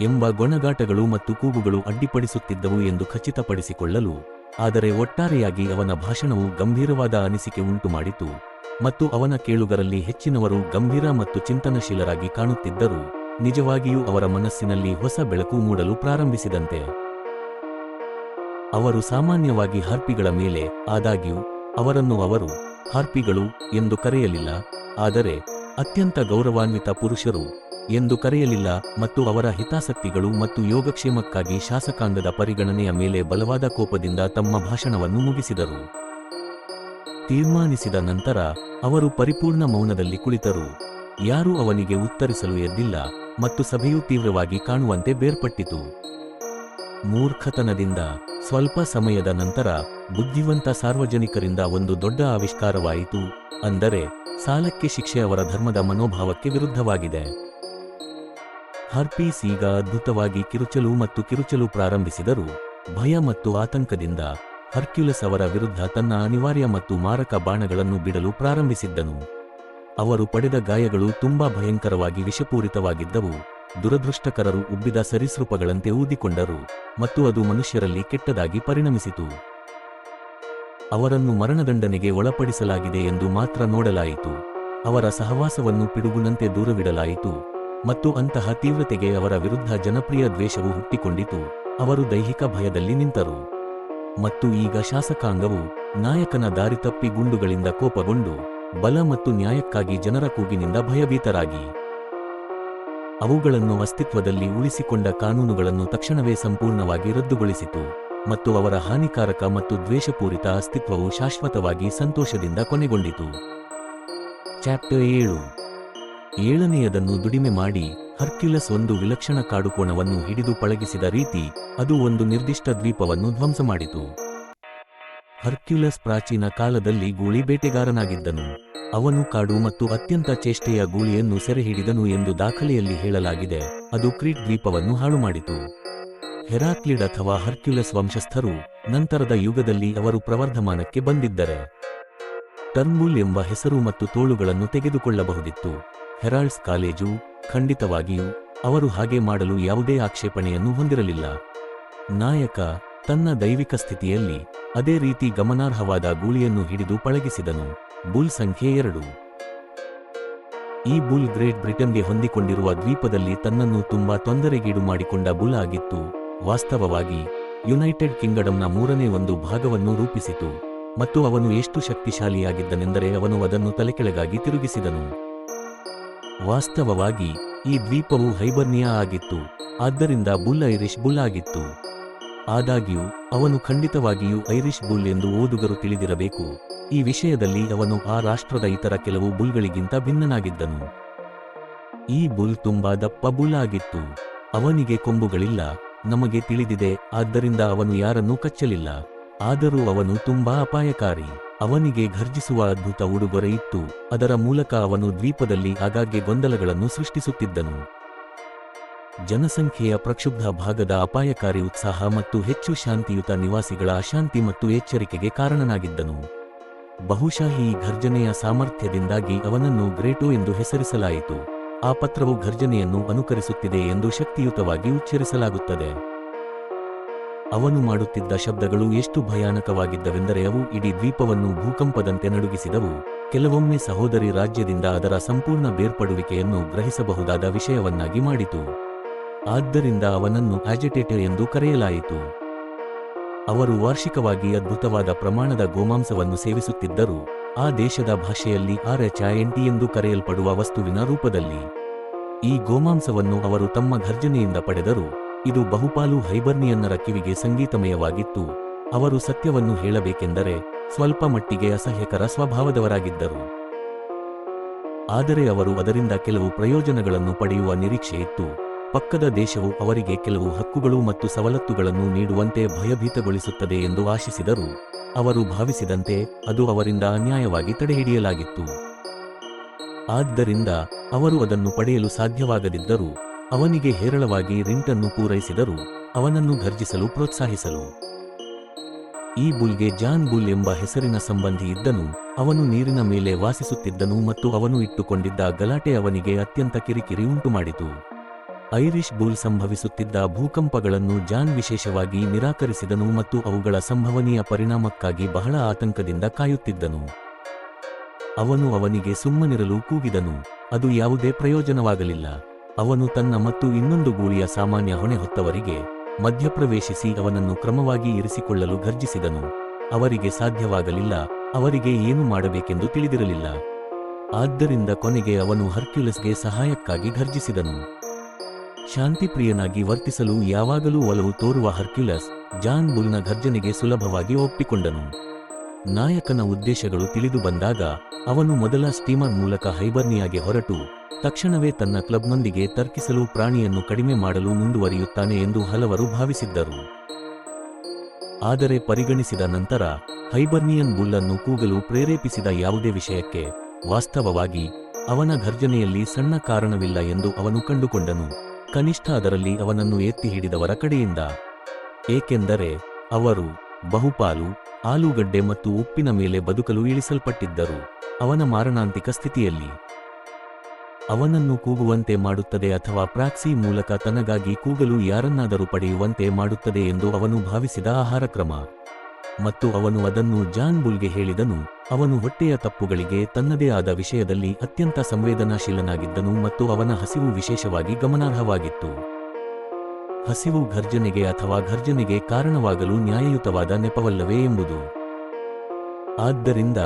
ಎಂಬ ಗೊಣಗಾಟಗಳು ಮತ್ತು ಕೂಗುಗಳು ಅಡ್ಡಿಪಡಿಸುತ್ತಿದ್ದವು ಎಂದು ಖಚಿತಪಡಿಸಿಕೊಳ್ಳಲು, ಆದರೆ ಒಟ್ಟಾರೆಯಾಗಿ ಅವನ ಭಾಷಣವು ಗಂಭೀರವಾದ ಅನಿಸಿಕೆ ಉಂಟುಮಾಡಿತು. ಮತ್ತು ಅವನ ಕೇಳುಗರಲ್ಲಿ ಹೆಚ್ಚಿನವರು ಗಂಭೀರ ಮತ್ತು ಚಿಂತನಶೀಲರಾಗಿ ಕಾಣುತ್ತಿದ್ದರು, ನಿಜವಾಗಿಯೂ ಅವರ ಮನಸ್ಸಿನಲ್ಲಿ ಹೊಸ ಬೆಳಕು ಮೂಡಲು ಪ್ರಾರಂಭಿಸಿದಂತೆ. ಅವರು ಸಾಮಾನ್ಯವಾಗಿ ಹಾರ್ಪಿಗಳ ಮೇಲೆ, ಆದಾಗ್ಯೂ, ಅವರನ್ನು ಅವರು ಹಾರ್ಪಿಗಳು ಎಂದು ಕರೆಯಲಿಲ್ಲ, ಆದರೆ ಅತ್ಯಂತ ಗೌರವಾನ್ವಿತ ಪುರುಷರು ಎಂದು ಕರೆಯಲಿಲ್ಲ ಮತ್ತು ಅವರ ಹಿತಾಸಕ್ತಿಗಳು ಮತ್ತು ಯೋಗಕ್ಷೇಮಕ್ಕಾಗಿ ಶಾಸಕಾಂಗದ ಪರಿಗಣನೆಯ ಮೇಲೆ ಬಲವಾದ ಕೋಪದಿಂದ ತಮ್ಮ ಭಾಷಣವನ್ನು ಮುಗಿಸಿದರು. ತೀರ್ಮಾನಿಸಿದ ನಂತರ ಅವರು ಪರಿಪೂರ್ಣ ಮೌನದಲ್ಲಿ ಕುಳಿತರು. ಯಾರೂ ಅವನಿಗೆ ಉತ್ತರಿಸಲು ಎದ್ದಿಲ್ಲ ಮತ್ತು ಸಭೆಯು ತೀವ್ರವಾಗಿ ಕಾಣುವಂತೆ ಬೇರ್ಪಟ್ಟಿತು. ಮೂರ್ಖತನದಿಂದ, ಸ್ವಲ್ಪ ಸಮಯದ ನಂತರ ಬುದ್ಧಿವಂತ ಸಾರ್ವಜನಿಕರಿಂದ ಒಂದು ದೊಡ್ಡ ಆವಿಷ್ಕಾರವಾಯಿತು, ಅಂದರೆ ಸಾಲಕ್ಕೆ ಶಿಕ್ಷೆ ಅವರ ಧರ್ಮದ ಮನೋಭಾವಕ್ಕೆ ವಿರುದ್ಧವಾಗಿದೆ. ಹರ್ಪೀಸ್ ಈಗ ಅದ್ಭುತವಾಗಿ ಕಿರುಚಲು ಮತ್ತು ಕಿರುಚಲು ಪ್ರಾರಂಭಿಸಿದರು. ಭಯ ಮತ್ತು ಆತಂಕದಿಂದ ಹರ್ಕ್ಯುಲಸ್ ಅವರ ವಿರುದ್ಧ ತನ್ನ ಅನಿವಾರ್ಯ ಮತ್ತು ಮಾರಕ ಬಾಣಗಳನ್ನು ಬಿಡಲು ಪ್ರಾರಂಭಿಸಿದ್ದನು. ಅವರು ಪಡೆದ ಗಾಯಗಳು ತುಂಬಾ ಭಯಂಕರವಾಗಿ ವಿಷಪೂರಿತವಾಗಿದ್ದವು. ದುರದೃಷ್ಟಕರರು ಉಬ್ಬಿದ ಸರಿಸೃಪಗಳಂತೆ ಊದಿಕೊಂಡರು ಮತ್ತು ಅದು ಮನುಷ್ಯರಲ್ಲಿ ಕೆಟ್ಟದಾಗಿ ಪರಿಣಮಿಸಿತು. ಅವರನ್ನು ಮರಣದಂಡನೆಗೆ ಒಳಪಡಿಸಲಾಗಿದೆ ಎಂದು ಮಾತ್ರ ನೋಡಲಾಯಿತು. ಅವರ ಸಹವಾಸವನ್ನು ಪಿಡುಗುನಂತೆ ದೂರವಿಡಲಾಯಿತು ಮತ್ತು ಅಂತಹ ತೀವ್ರತೆಗೆ ಅವರ ವಿರುದ್ಧ ಜನಪ್ರಿಯ ದ್ವೇಷವು ಹುಟ್ಟಿಕೊಂಡಿತು. ಅವರು ದೈಹಿಕ ಭಯದಲ್ಲಿ ನಿಂತರು. ಮತ್ತು ಈಗ ಶಾಸಕಾಂಗವು ನಾಯಕನ ದಾರಿ ತಪ್ಪಿ ಗುಂಡುಗಳಿಂದ ಕೋಪಗೊಂಡು ಬಲ ಮತ್ತು ನ್ಯಾಯಕ್ಕಾಗಿ ಜನರ ಕೂಗಿನಿಂದ ಭಯಭೀತರಾಗಿ. ಅವುಗಳನ್ನು ಅಸ್ತಿತ್ವದಲ್ಲಿ ಉಳಿಸಿಕೊಂಡ ಕಾನೂನುಗಳನ್ನು ತಕ್ಷಣವೇ ಸಂಪೂರ್ಣವಾಗಿ ರದ್ದುಗೊಳಿಸಿತು ಮತ್ತು ಅವರ ಹಾನಿಕಾರಕ ಮತ್ತು ದ್ವೇಷಪೂರಿತ ಅಸ್ತಿತ್ವವು ಶಾಶ್ವತವಾಗಿ ಸಂತೋಷದಿಂದ ಕೊನೆಗೊಂಡಿತು. ಚಾಪ್ಟರ್ ಏಳು. ಏಳನೆಯದನ್ನು ದುಡಿಮೆ ಮಾಡಿ ಹರ್ಕ್ಯುಲಸ್ ಒಂದು ವಿಲಕ್ಷಣ ಕಾಡುಕೋಣವನ್ನು ಹಿಡಿದು ಪಳಗಿಸಿದ ರೀತಿ ಅದು ಒಂದು ನಿರ್ದಿಷ್ಟ ದ್ವೀಪವನ್ನು ಧ್ವಂಸ ಮಾಡಿತು. ಹರ್ಕ್ಯುಲಸ್ ಪ್ರಾಚೀನ ಕಾಲದಲ್ಲಿ ಗೂಳಿ ಬೇಟೆಗಾರನಾಗಿದ್ದನು. ಅವನು ಕಾಡು ಮತ್ತು ಅತ್ಯಂತ ಚೇಷ್ಟೆಯ ಗೂಳಿಯನ್ನು ಸೆರೆಹಿಡಿದನು ಎಂದು ದಾಖಲೆಯಲ್ಲಿ ಹೇಳಲಾಗಿದೆ. ಅದು ಕ್ರೀಟ್ ದ್ವೀಪವನ್ನು ಹಾಳುಮಾಡಿತು ಹೆರಾಕ್ಲಿಡ್ ಅಥವಾ ಹರ್ಕ್ಯುಲಸ್ ವಂಶಸ್ಥರು ನಂತರದ ಯುಗದಲ್ಲಿ ಅವರು ಪ್ರವರ್ಧಮಾನಕ್ಕೆ ಬಂದಿದ್ದರೆ, ಟರ್ಮುಲ್ ಎಂಬ ಹೆಸರು ಮತ್ತು ತೋಳುಗಳನ್ನು ತೆಗೆದುಕೊಳ್ಳಬಹುದಿತ್ತು. ಹೆರಾಲ್ಡ್ಸ್ ಕಾಲೇಜು ಖಂಡಿತವಾಗಿಯೂ ಅವರು ಹಾಗೆ ಮಾಡಲು ಯಾವುದೇ ಆಕ್ಷೇಪಣೆಯನ್ನು ಹೊಂದಿರಲಿಲ್ಲ. ನಾಯಕ ತನ್ನ ದೈವಿಕ ಸ್ಥಿತಿಯಲ್ಲಿ ಅದೇ ರೀತಿ ಗಮನಾರ್ಹವಾದ ಗೂಳಿಯನ್ನು ಹಿಡಿದು ಪಳಗಿಸಿದನು. ಬುಲ್ ಸಂಖ್ಯೆ ಎರಡು. ಈ ಬುಲ್ ಗ್ರೇಟ್ ಬ್ರಿಟನ್ಗೆ ಹೊಂದಿಕೊಂಡಿರುವ ದ್ವೀಪದಲ್ಲಿ ತನ್ನನ್ನು ತುಂಬಾ ತೊಂದರೆಗೀಡು ಮಾಡಿಕೊಂಡ ಬುಲ್ ಆಗಿತ್ತು. ವಾಸ್ತವವಾಗಿ ಯುನೈಟೆಡ್ ಕಿಂಗ್ಡಮ್ನ ಮೂರನೇ ಒಂದು ಭಾಗವನ್ನು ರೂಪಿಸಿತು. ಮತ್ತು ಅವನು ಎಷ್ಟು ಶಕ್ತಿಶಾಲಿಯಾಗಿದ್ದನೆಂದರೆ ಅವನು ಅದನ್ನು ತಲೆಕೆಳಗಾಗಿ ತಿರುಗಿಸಿದನು. ವಾಸ್ತವವಾಗಿ, ಈ ದ್ವೀಪವು ಹೈಬರ್ನಿಯಾ ಆಗಿತ್ತು, ಆದ್ದರಿಂದ ಬುಲ್ ಐರಿಷ್ ಬುಲ್ ಆಗಿತ್ತು. ಆದಾಗ್ಯೂ, ಅವನು ಖಂಡಿತವಾಗಿಯೂ ಐರಿಷ್ ಬುಲ್ ಎಂದು ಓದುಗರು ತಿಳಿದಿರಬೇಕು. ಈ ವಿಷಯದಲ್ಲಿ ಅವನು ಆ ರಾಷ್ಟ್ರದ ಇತರ ಕೆಲವು ಬುಲ್ಗಳಿಗಿಂತ ಭಿನ್ನನಾಗಿದ್ದನು. ಈ ಬುಲ್ ತುಂಬಾ ದಪ್ಪ ಬುಲ್ ಆಗಿತ್ತು. ಅವನಿಗೆ ಕೊಂಬುಗಳಿಲ್ಲ, ನಮಗೆ ತಿಳಿದಿದೆ, ಆದ್ದರಿಂದ ಅವನು ಯಾರನ್ನೂ ಕಚ್ಚಲಿಲ್ಲ. ಆದರೂ ಅವನು ತುಂಬಾ ಅಪಾಯಕಾರಿ. ಅವನಿಗೆ ಘರ್ಜಿಸುವ ಅದ್ಭುತ ಉಡುಗೊರೆಯಿತ್ತು ಅದರ ಮೂಲಕ ಅವನು ದ್ವೀಪದಲ್ಲಿ ಆಗಾಗ್ಗೆ ಗೊಂದಲಗಳನ್ನು ಸೃಷ್ಟಿಸುತ್ತಿದ್ದನು. ಜನಸಂಖ್ಯೆಯ ಪ್ರಕ್ಷುಬ್ಧ ಭಾಗದ ಅಪಾಯಕಾರಿ ಉತ್ಸಾಹ ಮತ್ತು ಹೆಚ್ಚು ಶಾಂತಿಯುತ ನಿವಾಸಿಗಳ ಅಶಾಂತಿ ಮತ್ತು ಎಚ್ಚರಿಕೆಗೆ ಕಾರಣನಾಗಿದ್ದನು. ಬಹುಶಃ ಈ ಘರ್ಜನೆಯ ಸಾಮರ್ಥ್ಯದಿಂದಾಗಿ ಅವನನ್ನು ಗ್ರೇಟೋ ಎಂದು ಹೆಸರಿಸಲಾಯಿತು. ಆ ಪತ್ರವು ಘರ್ಜನೆಯನ್ನು ಅನುಕರಿಸುತ್ತಿದೆ ಎಂದು ಶಕ್ತಿಯುತವಾಗಿ ಉಚ್ಚರಿಸಲಾಗುತ್ತದೆ. ಅವನು ಮಾಡುತ್ತಿದ್ದ ಶಬ್ದಗಳು ಎಷ್ಟು ಭಯಾನಕವಾಗಿದ್ದವೆಂದರೆ ಅವು ಇಡೀ ದ್ವೀಪವನ್ನು ಭೂಕಂಪದಂತೆ ನಡುಗಿಸಿದವು. ಕೆಲವೊಮ್ಮೆ ಸಹೋದರಿ ರಾಜ್ಯದಿಂದ ಅದರ ಸಂಪೂರ್ಣ ಬೇರ್ಪಡುವಿಕೆಯನ್ನು ಗ್ರಹಿಸಬಹುದಾದ ವಿಷಯವನ್ನಾಗಿ ಮಾಡಿತು. ಆದ್ದರಿಂದ ಅವನನ್ನು ಆಜಿಟೇಟರ್ ಎಂದು ಕರೆಯಲಾಯಿತು. ಅವರು ವಾರ್ಷಿಕವಾಗಿ ಅದ್ಭುತವಾದ ಪ್ರಮಾಣದ ಗೋಮಾಂಸವನ್ನು ಸೇವಿಸುತ್ತಿದ್ದರು. ಆ ದೇಶದ ಭಾಷೆಯಲ್ಲಿ ಆರ್ಎಚ್ಐಎನ್ಟಿ ಎಂದು ಕರೆಯಲ್ಪಡುವ ವಸ್ತುವಿನ ರೂಪದಲ್ಲಿ ಈ ಗೋಮಾಂಸವನ್ನು ಅವರು ತಮ್ಮ ಘರ್ಜನೆಯಿಂದ ಪಡೆದರು. ಇದು ಬಹುಪಾಲು ಹೈಬರ್ನಿಯನ್ನರ ಕಿವಿಗೆ ಸಂಗೀತಮಯವಾಗಿತ್ತು. ಅವರು ಸತ್ಯವನ್ನು ಹೇಳಬೇಕೆಂದರೆ ಸ್ವಲ್ಪ ಮಟ್ಟಿಗೆ ಅಸಹ್ಯಕರ ಸ್ವಭಾವದವರಾಗಿದ್ದರು. ಆದರೆ ಅವರು ಅದರಿಂದ ಕೆಲವು ಪ್ರಯೋಜನಗಳನ್ನು ಪಡೆಯುವ ನಿರೀಕ್ಷೆ ಇತ್ತು. ಪಕ್ಕದ ದೇಶವು ಅವರಿಗೆ ಕೆಲವು ಹಕ್ಕುಗಳು ಮತ್ತು ಸವಲತ್ತುಗಳನ್ನು ನೀಡುವಂತೆ ಭಯಭೀತಗೊಳಿಸುತ್ತದೆ ಎಂದು ಆಶಿಸಿದರು. ಅವರು ಭಾವಿಸಿದಂತೆ ಅದು ಅವರಿಂದ ಅನ್ಯಾಯವಾಗಿ ತಡೆಹಿಡಿಯಲಾಗಿತ್ತು. ಆದ್ದರಿಂದ ಅವರು ಅದನ್ನು ಪಡೆಯಲು ಸಾಧ್ಯವಾಗದಿದ್ದರೂ. ಅವನಿಗೆ ಹೇರಳವಾಗಿ ರಿಂಟನ್ನು ಪೂರೈಸಿದರು ಅವನನ್ನು ಘರ್ಜಿಸಲು ಪ್ರೋತ್ಸಾಹಿಸಲು. ಈ ಬುಲ್ಗೆ ಜಾನ್ ಬುಲ್ ಎಂಬ ಹೆಸರಿನ ಸಂಬಂಧಿ ಇದ್ದನು, ಅವನು ನೀರಿನ ಮೇಲೆ ವಾಸಿಸುತ್ತಿದ್ದನು ಮತ್ತು ಅವನು ಇಟ್ಟುಕೊಂಡಿದ್ದ ಗಲಾಟೆ ಅವನಿಗೆ ಅತ್ಯಂತ ಕಿರಿಕಿರಿ ಉಂಟುಮಾಡಿತು. ಐರಿಷ್ ಬುಲ್ ಸಂಭವಿಸುತ್ತಿದ್ದ ಭೂಕಂಪಗಳನ್ನು ಜಾನ್ ವಿಶೇಷವಾಗಿ ನಿರಾಕರಿಸಿದನು ಮತ್ತು ಅವುಗಳ ಸಂಭವನೀಯ ಪರಿಣಾಮಕ್ಕಾಗಿ ಬಹಳ ಆತಂಕದಿಂದ ಕಾಯುತ್ತಿದ್ದನು. ಅವನು ಅವನಿಗೆ ಸುಮ್ಮನಿರಲು ಕೂಗಿದನು, ಅದು ಯಾವುದೇ ಪ್ರಯೋಜನವಾಗಲಿಲ್ಲ. ಅವನು ತನ್ನ ಮತ್ತು ಇನ್ನೊಂದು ಗೂಳಿಯ ಸಾಮಾನ್ಯ ಹೊಣೆ ಹೊತ್ತವರಿಗೆ ಮಧ್ಯಪ್ರವೇಶಿಸಿ ಅವನನ್ನು ಕ್ರಮವಾಗಿ ಇರಿಸಿಕೊಳ್ಳಲು ಘರ್ಜಿಸಿದನು. ಅವರಿಗೆ ಸಾಧ್ಯವಾಗಲಿಲ್ಲ, ಅವರಿಗೆ ಏನು ಮಾಡಬೇಕೆಂದು ತಿಳಿದಿರಲಿಲ್ಲ. ಆದ್ದರಿಂದ ಕೊನೆಗೆ ಅವನು ಹರ್ಕ್ಯುಲಸ್ಗೆ ಸಹಾಯಕ್ಕಾಗಿ ಘರ್ಜಿಸಿದನು. ಶಾಂತಿಪ್ರಿಯನಾಗಿ ವರ್ತಿಸಲು ಯಾವಾಗಲೂ ಒಲವು ತೋರುವ ಹರ್ಕ್ಯುಲಸ್, ಜಾನ್ ಬುಲ್ನ ಘರ್ಜನೆಗೆ ಸುಲಭವಾಗಿ ಒಪ್ಪಿಕೊಂಡನು. ನಾಯಕನ ಉದ್ದೇಶಗಳು ತಿಳಿದು ಬಂದಾಗ, ಅವನು ಮೊದಲ ಸ್ಟೀಮರ್ ಮೂಲಕ ಹೈಬರ್ನಿಯಾಗೆ ಹೊರಟು ತಕ್ಷಣವೇ ತನ್ನ ಕ್ಲಬ್ನೊಂದಿಗೆ ತರ್ಕಿಸಲು ಪ್ರಾಣಿಯನ್ನು ಕಡಿಮೆ ಮಾಡಲು ಮುಂದುವರಿಯುತ್ತಾನೆ ಎಂದು ಹಲವರು ಭಾವಿಸಿದ್ದರು. ಆದರೆ ಪರಿಗಣಿಸಿದ ನಂತರ ಹೈಬರ್ನಿಯನ್ ಬುಲ್ಲನ್ನು ಕೂಗಲು ಪ್ರೇರೇಪಿಸಿದ ಯಾವುದೇ ವಿಷಯಕ್ಕೆ ವಾಸ್ತವವಾಗಿ ಅವನ ಘರ್ಜನೆಯಲ್ಲಿ ಸಣ್ಣ ಕಾರಣವಿಲ್ಲ ಎಂದು ಅವನು ಕಂಡುಕೊಂಡನು. ಕನಿಷ್ಠ ಅದರಲ್ಲಿ ಅವನನ್ನು ಎತ್ತಿ ಹಿಡಿದವರ ಕಡೆಯಿಂದ. ಏಕೆಂದರೆ ಅವರು ಬಹುಪಾಲು ಆಲೂಗಡ್ಡೆ ಮತ್ತು ಉಪ್ಪಿನ ಮೇಲೆ ಬದುಕಲು ಇಳಿಸಲ್ಪಟ್ಟಿದ್ದರು. ಅವನ ಮಾರಣಾಂತಿಕ ಸ್ಥಿತಿಯಲ್ಲಿ ಅವನನ್ನು ಕೂಗುವಂತೆ ಮಾಡುತ್ತದೆ ಅಥವಾ ಪ್ರಾಕ್ಸಿ ಮೂಲಕ ತನಗಾಗಿ ಕೂಗಲು ಯಾರನ್ನಾದರೂ ಪಡೆಯುವಂತೆ ಮಾಡುತ್ತದೆ ಎಂದು ಅವನು ಭಾವಿಸಿದ ಆಹಾರ ಕ್ರಮ. ಮತ್ತು ಅವನು ಅದನ್ನು ಜಾನ್ ಬುಲ್ಗೆ ಹೇಳಿದನು, ಅವನು ಹೊಟ್ಟೆಯ ತಪ್ಪುಗಳಿಗೆ ತನ್ನದೇ ಆದ ವಿಷಯದಲ್ಲಿ ಅತ್ಯಂತ ಸಂವೇದನಾಶೀಲನಾಗಿದ್ದನು ಮತ್ತು ಅವನ ಹಸಿವು ವಿಶೇಷವಾಗಿ ಗಮನಾರ್ಹವಾಗಿತ್ತು. ಹಸಿವು ಘರ್ಜನೆಗೆ ಅಥವಾ ಘರ್ಜನೆಗೆ ಕಾರಣವಾಗಲು ನ್ಯಾಯಯುತವಾದ ನೆಪವಲ್ಲವೇ ಎಂಬುದು. ಆದ್ದರಿಂದ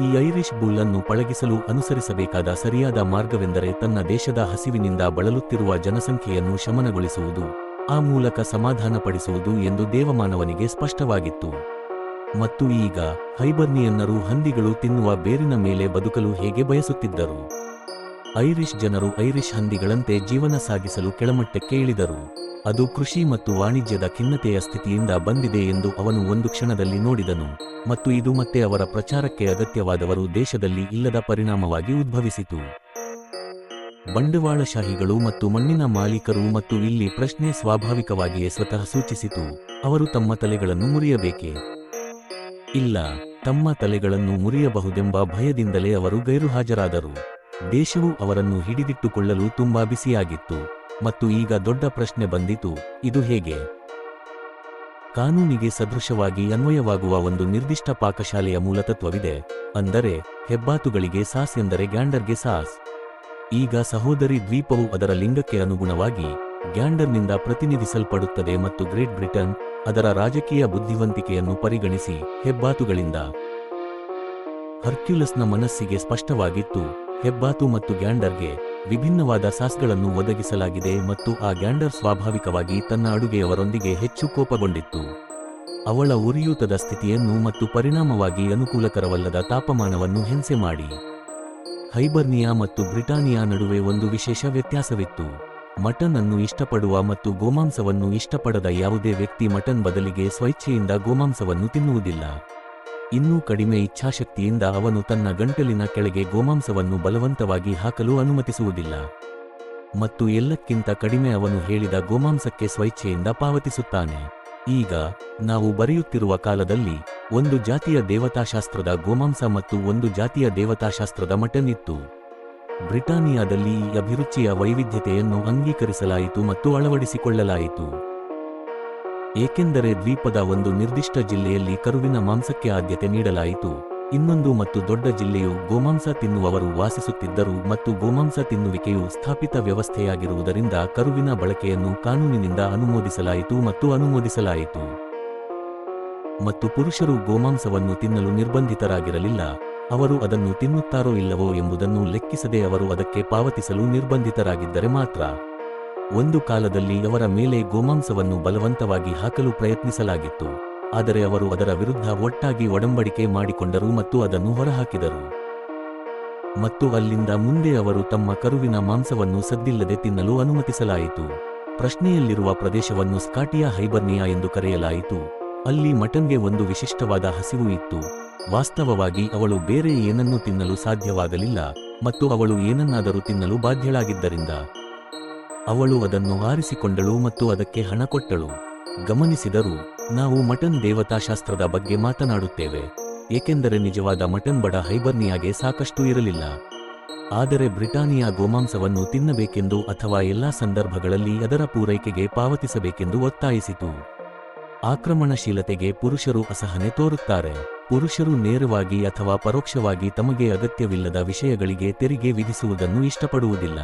ಈ ಐರಿಷ್ ಬುಲ್ ಅನ್ನು ಪಳಗಿಸಲು ಅನುಸರಿಸಬೇಕಾದ ಸರಿಯಾದ ಮಾರ್ಗವೆಂದರೆ ತನ್ನ ದೇಶದ ಹಸಿವಿನಿಂದ ಬಳಲುತ್ತಿರುವ ಜನಸಂಖ್ಯೆಯನ್ನು ಶಮನಗೊಳಿಸುವುದು, ಆ ಮೂಲಕ ಸಮಾಧಾನಪಡಿಸುವುದು ಎಂದು ದೇವಮಾನವನಿಗೆ ಸ್ಪಷ್ಟವಾಗಿತ್ತು. ಮತ್ತು ಈಗ ಹೈಬರ್ನಿಯನ್ನರು ಹಂದಿಗಳು ತಿನ್ನುವ ಬೇರಿನ ಮೇಲೆ ಬದುಕಲು ಹೇಗೆ ಬಯಸುತ್ತಿದ್ದರು? ಐರಿಷ್ ಜನರು ಐರಿಷ್ ಹಂದಿಗಳಂತೆ ಜೀವನ ಸಾಗಿಸಲು ಕೆಳಮಟ್ಟಕ್ಕೆ ಇಳಿದರು. ಅದು ಕೃಷಿ ಮತ್ತು ವಾಣಿಜ್ಯದ ಖಿನ್ನತೆಯ ಸ್ಥಿತಿಯಿಂದ ಬಂದಿದೆ ಎಂದು ಅವನು ಒಂದು ಕ್ಷಣದಲ್ಲಿ ನೋಡಿದನು. ಮತ್ತು ಇದು ಮತ್ತೆ ಅವರ ಪ್ರಚಾರಕ್ಕೆ ಅಗತ್ಯವಾದವರು ದೇಶದಲ್ಲಿ ಇಲ್ಲದ ಪರಿಣಾಮವಾಗಿ ಉದ್ಭವಿಸಿತು. ಬಂಡವಾಳಶಾಹಿಗಳು ಮತ್ತು ಮಣ್ಣಿನ ಮಾಲೀಕರು ಮತ್ತು ಇಲ್ಲಿ ಪ್ರಶ್ನೆ ಸ್ವಾಭಾವಿಕವಾಗಿಯೇ ಸ್ವತಃ ಸೂಚಿಸಿತು, ಅವರು ತಮ್ಮ ತಲೆಗಳನ್ನು ಮುರಿಯಬೇಕೆ? ಇಲ್ಲ, ತಮ್ಮ ತಲೆಗಳನ್ನು ಮುರಿಯಬಹುದೆಂಬ ಭಯದಿಂದಲೇ ಅವರು ಗೈರುಹಾಜರಾದರು. ದೇಶವು ಅವರನ್ನು ಹಿಡಿದಿಟ್ಟುಕೊಳ್ಳಲು ತುಂಬಾ ಬಿಸಿಯಾಗಿತ್ತು. ಮತ್ತು ಈಗ ದೊಡ್ಡ ಪ್ರಶ್ನೆ ಬಂದಿತು, ಇದು ಹೇಗೆ? ಕಾನೂನಿಗೆ ಸದೃಶವಾಗಿ ಅನ್ವಯವಾಗುವ ಒಂದು ನಿರ್ದಿಷ್ಟ ಪಾಕಶಾಲೆಯ ಮೂಲತತ್ವವಿದೆ, ಅಂದರೆ ಹೆಬ್ಬಾತುಗಳಿಗೆ ಸಾಸ್ ಎಂದರೆ ಗ್ಯಾಂಡರ್ಗೆ ಸಾಸ್. ಈಗ ಸಹೋದರಿ ದ್ವೀಪವು ಅದರ ಲಿಂಗಕ್ಕೆ ಅನುಗುಣವಾಗಿ ಗ್ಯಾಂಡರ್ನಿಂದ ಪ್ರತಿನಿಧಿಸಲ್ಪಡುತ್ತದೆ ಮತ್ತು ಗ್ರೇಟ್ ಬ್ರಿಟನ್ ಅದರ ರಾಜಕೀಯ ಬುದ್ಧಿವಂತಿಕೆಯನ್ನು ಪರಿಗಣಿಸಿ ಹೆಬ್ಬಾತುಗಳಿಂದ ಹರ್ಕ್ಯುಲಸ್ನ ಮನಸ್ಸಿಗೆ ಸ್ಪಷ್ಟವಾಗಿತ್ತು. ಹೆಬ್ಬಾತು ಮತ್ತು ಗ್ಯಾಂಡರ್ಗೆ ವಿಭಿನ್ನವಾದ ಸಾಸ್ಗಳನ್ನು ಒದಗಿಸಲಾಗಿದೆ ಮತ್ತು ಆ ಗ್ಯಾಂಡರ್ ಸ್ವಾಭಾವಿಕವಾಗಿ ತನ್ನ ಅಡುಗೆಯವರೊಂದಿಗೆ ಹೆಚ್ಚು ಕೋಪಗೊಂಡಿತ್ತು. ಅವಳ ಉರಿಯೂತದ ಸ್ಥಿತಿಯನ್ನು ಮತ್ತು ಪರಿಣಾಮವಾಗಿ ಅನುಕೂಲಕರವಲ್ಲದ ತಾಪಮಾನವನ್ನು ಹಿಂಸೆ ಮಾಡಿ. ಹೈಬರ್ನಿಯಾ ಮತ್ತು ಬ್ರಿಟಾನಿಯಾ ನಡುವೆ ಒಂದು ವಿಶೇಷ ವ್ಯತ್ಯಾಸವಿತ್ತು. ಮಟನ್ ಅನ್ನು ಇಷ್ಟಪಡುವ ಮತ್ತು ಗೋಮಾಂಸವನ್ನು ಇಷ್ಟಪಡದ ಯಾವುದೇ ವ್ಯಕ್ತಿ ಮಟನ್ ಬದಲಿಗೆ ಸ್ವೈಚ್ಛೆಯಿಂದ ಗೋಮಾಂಸವನ್ನು ತಿನ್ನುವುದಿಲ್ಲ. ಇನ್ನೂ ಕಡಿಮೆ ಇಚ್ಛಾಶಕ್ತಿಯಿಂದ ಅವನು ತನ್ನ ಗಂಟಲಿನ ಕೆಳಗೆ ಗೋಮಾಂಸವನ್ನು ಬಲವಂತವಾಗಿ ಹಾಕಲು ಅನುಮತಿಸುವುದಿಲ್ಲ. ಮತ್ತು ಎಲ್ಲಕ್ಕಿಂತ ಕಡಿಮೆ ಅವನು ಹೇಳಿದ ಗೋಮಾಂಸಕ್ಕೆ ಸ್ವೈಚ್ಛೆಯಿಂದ ಪಾವತಿಸುತ್ತಾನೆ. ಈಗ, ನಾವು ಬರೆಯುತ್ತಿರುವ ಕಾಲದಲ್ಲಿ ಒಂದು ಜಾತಿಯ ದೇವತಾಶಾಸ್ತ್ರದ ಗೋಮಾಂಸ ಮತ್ತು ಒಂದು ಜಾತಿಯ ದೇವತಾಶಾಸ್ತ್ರದ ಮಟನ್ ಇತ್ತು. ಬ್ರಿಟಾನಿಯಾದಲ್ಲಿ ಈ ಅಭಿರುಚಿಯ ವೈವಿಧ್ಯತೆಯನ್ನು ಅಂಗೀಕರಿಸಲಾಯಿತು ಮತ್ತು ಅಳವಡಿಸಿಕೊಳ್ಳಲಾಯಿತು. ಏಕೆಂದರೆ ದ್ವೀಪದ ಒಂದು ನಿರ್ದಿಷ್ಟ ಜಿಲ್ಲೆಯಲ್ಲಿ ಕರುವಿನ ಮಾಂಸಕ್ಕೆ ಆದ್ಯತೆ ನೀಡಲಾಯಿತು. ಇನ್ನೊಂದು ಮತ್ತು ದೊಡ್ಡ ಜಿಲ್ಲೆಯು ಗೋಮಾಂಸ ತಿನ್ನುವವರು ವಾಸಿಸುತ್ತಿದ್ದರು ಮತ್ತು ಗೋಮಾಂಸ ತಿನ್ನುವಿಕೆಯು ಸ್ಥಾಪಿತ ವ್ಯವಸ್ಥೆಯಾಗಿರುವುದರಿಂದ ಕರುವಿನ ಬಳಕೆಯನ್ನು ಕಾನೂನಿನಿಂದ ಅನುಮೋದಿಸಲಾಯಿತು ಮತ್ತು ಅನುಮೋದಿಸಲಾಯಿತು. ಮತ್ತು ಪುರುಷರು ಗೋಮಾಂಸವನ್ನು ತಿನ್ನಲು ನಿರ್ಬಂಧಿತರಾಗಿರಲಿಲ್ಲ. ಅವರು ಅದನ್ನು ತಿನ್ನುತ್ತಾರೋ ಇಲ್ಲವೋ ಎಂಬುದನ್ನು ಲೆಕ್ಕಿಸದೆ ಅವರು ಅದಕ್ಕೆ ಪಾವತಿಸಲು ನಿರ್ಬಂಧಿತರಾಗಿದ್ದರೆ ಮಾತ್ರ. ಒಂದು ಕಾಲದಲ್ಲಿ ಅವರ ಮೇಲೆ ಗೋಮಾಂಸವನ್ನು ಬಲವಂತವಾಗಿ ಹಾಕಲು ಪ್ರಯತ್ನಿಸಲಾಗಿತ್ತು. ಆದರೆ ಅವರು ಅದರ ವಿರುದ್ಧ ಒಟ್ಟಾಗಿ ಒಡಂಬಡಿಕೆ ಮಾಡಿಕೊಂಡರು ಮತ್ತು ಅದನ್ನು ಹೊರಹಾಕಿದರು. ಮತ್ತು ಅಲ್ಲಿಂದ ಮುಂದೆ ಅವರು ತಮ್ಮ ಕರುವಿನ ಮಾಂಸವನ್ನು ಸದ್ದಿಲ್ಲದೆ ತಿನ್ನಲು ಅನುಮತಿಸಲಾಯಿತು. ಪ್ರಶ್ನೆಯಲ್ಲಿರುವ ಪ್ರದೇಶವನ್ನು ಸ್ಕಾಟಿಯಾ ಹೈಬರ್ನಿಯಾ ಎಂದು ಕರೆಯಲಾಯಿತು. ಅಲ್ಲಿ ಮಟನ್ಗೆ ಒಂದು ವಿಶಿಷ್ಟವಾದ ಹಸಿವು ಇತ್ತು. ವಾಸ್ತವವಾಗಿ ಅವಳು ಬೇರೆ ಏನನ್ನೂ ತಿನ್ನಲು ಸಾಧ್ಯವಾಗಲಿಲ್ಲ ಮತ್ತು ಅವಳು ಏನನ್ನಾದರೂ ತಿನ್ನಲು ಬಾಧ್ಯಳಾಗಿದ್ದರಿಂದ. ಅವಳು ಅದನ್ನು ಆರಿಸಿಕೊಂಡಳು ಮತ್ತು ಅದಕ್ಕೆ ಹಣ ಕೊಟ್ಟಳು. ಗಮನಿಸಿದರು, ನಾವು ಮಟನ್ ದೇವತಾಶಾಸ್ತ್ರದ ಬಗ್ಗೆ ಮಾತನಾಡುತ್ತೇವೆ, ಏಕೆಂದರೆ ನಿಜವಾದ ಮಟನ್ ಬಡ ಹೈಬರ್ನಿಯಾಗೆ ಸಾಕಷ್ಟು ಇರಲಿಲ್ಲ. ಆದರೆ ಬ್ರಿಟಾನಿಯಾ ಗೋಮಾಂಸವನ್ನು ತಿನ್ನಬೇಕೆಂದು ಅಥವಾ ಎಲ್ಲಾ ಸಂದರ್ಭಗಳಲ್ಲಿ ಅದರ ಪೂರೈಕೆಗೆ ಪಾವತಿಸಬೇಕೆಂದು ಒತ್ತಾಯಿಸಿತು. ಆಕ್ರಮಣಶೀಲತೆಗೆ ಪುರುಷರು ಅಸಹನೆ ತೋರುತ್ತಾರೆ. ಪುರುಷರು ನೇರವಾಗಿ ಅಥವಾ ಪರೋಕ್ಷವಾಗಿ ತಮಗೆ ಅಗತ್ಯವಿಲ್ಲದ ವಿಷಯಗಳಿಗೆ ತೆರಿಗೆ ವಿಧಿಸುವುದನ್ನು ಇಷ್ಟಪಡುವುದಿಲ್ಲ.